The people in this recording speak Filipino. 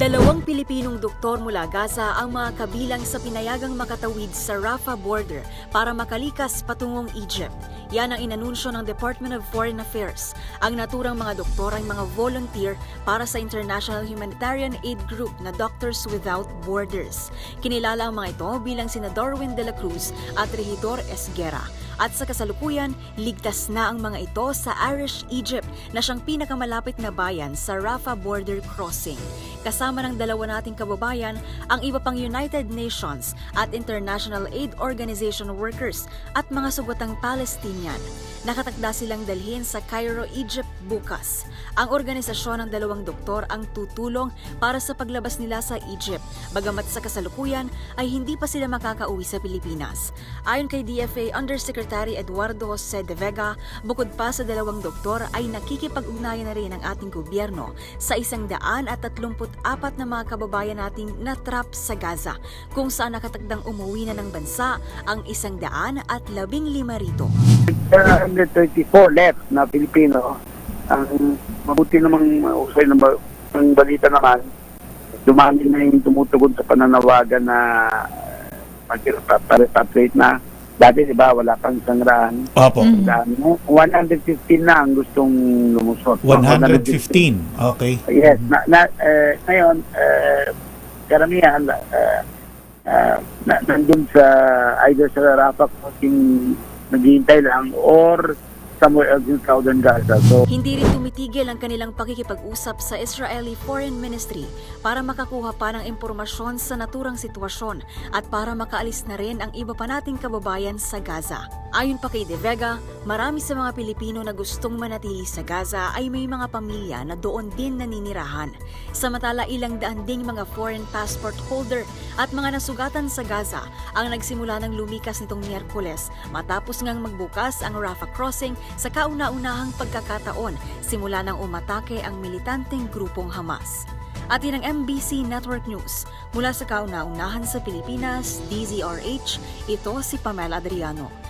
Dalawang Pilipinong doktor mula Gaza ang mga kabilang sa pinayagang makatawid sa Rafah border para makalikas patungong Egypt. Yan ang inanunsyo ng Department of Foreign Affairs. Ang naturang mga doktor ay mga volunteer para sa International Humanitarian Aid Group na Doctors Without Borders. Kinilala ang mga ito bilang sina Darwin de la Cruz at Regidor Esguera. At sa kasalukuyan, ligtas na ang mga ito sa Irish Egypt na siyang pinakamalapit na bayan sa Rafah border crossing. Kasama ng dalawa nating kababayan ang iba pang United Nations at International Aid Organization workers at mga sugutang Palestinian. Nakatakda silang dalhin sa Cairo, Egypt bukas. Ang organisasyon ng dalawang doktor ang tutulong para sa paglabas nila sa Egypt, bagamat sa kasalukuyan ay hindi pa sila makakauwi sa Pilipinas. Ayon kay DFA Undersecretary Eduardo Jose de Vega, bukod pa sa dalawang doktor ay nakikipag-ugnayan na rin ang ating gobyerno sa isang daan at tatlumput apat na mga kababayan nating natrap sa Gaza, kung saan nakatakdang umuwi na ng bansa ang isang daan at labing lima rito. 134 left na Pilipino. Ang mabuti namang usay ng, ng balita naman, dumami na yung tumutugon sa pananawagan na mag-repatriate na. Dati, di ba, wala pang sangraan. Opo. Mm. Dami mo. 115 na ang gustong lumusot. 115. Okay. Yes. Na, na, eh, ngayon, eh, karamihan, eh, eh, na, nandun sa either sa Rafah crossing naghihintay lang or else in Southern Hindi rin tumitigil ang kanilang pakikipag-usap sa Israeli Foreign Ministry para makakuha pa ng impormasyon sa naturang sitwasyon at para makaalis na rin ang iba pa nating kababayan sa Gaza. Ayon pa kay De Vega, marami sa mga Pilipino na gustong manatili sa Gaza ay may mga pamilya na doon din naninirahan. Samantala ilang daan ding mga foreign passport holder at mga nasugatan sa Gaza ang nagsimula ng lumikas nitong Miyerkules matapos ngang magbukas ang Rafah crossing sa kauna-unahang pagkakataon simula nang umatake ang militanteng grupong Hamas. At yan ang MBC Network News. Mula sa kauna-unahan sa Pilipinas, DZRH, ito si Pamela Adriano.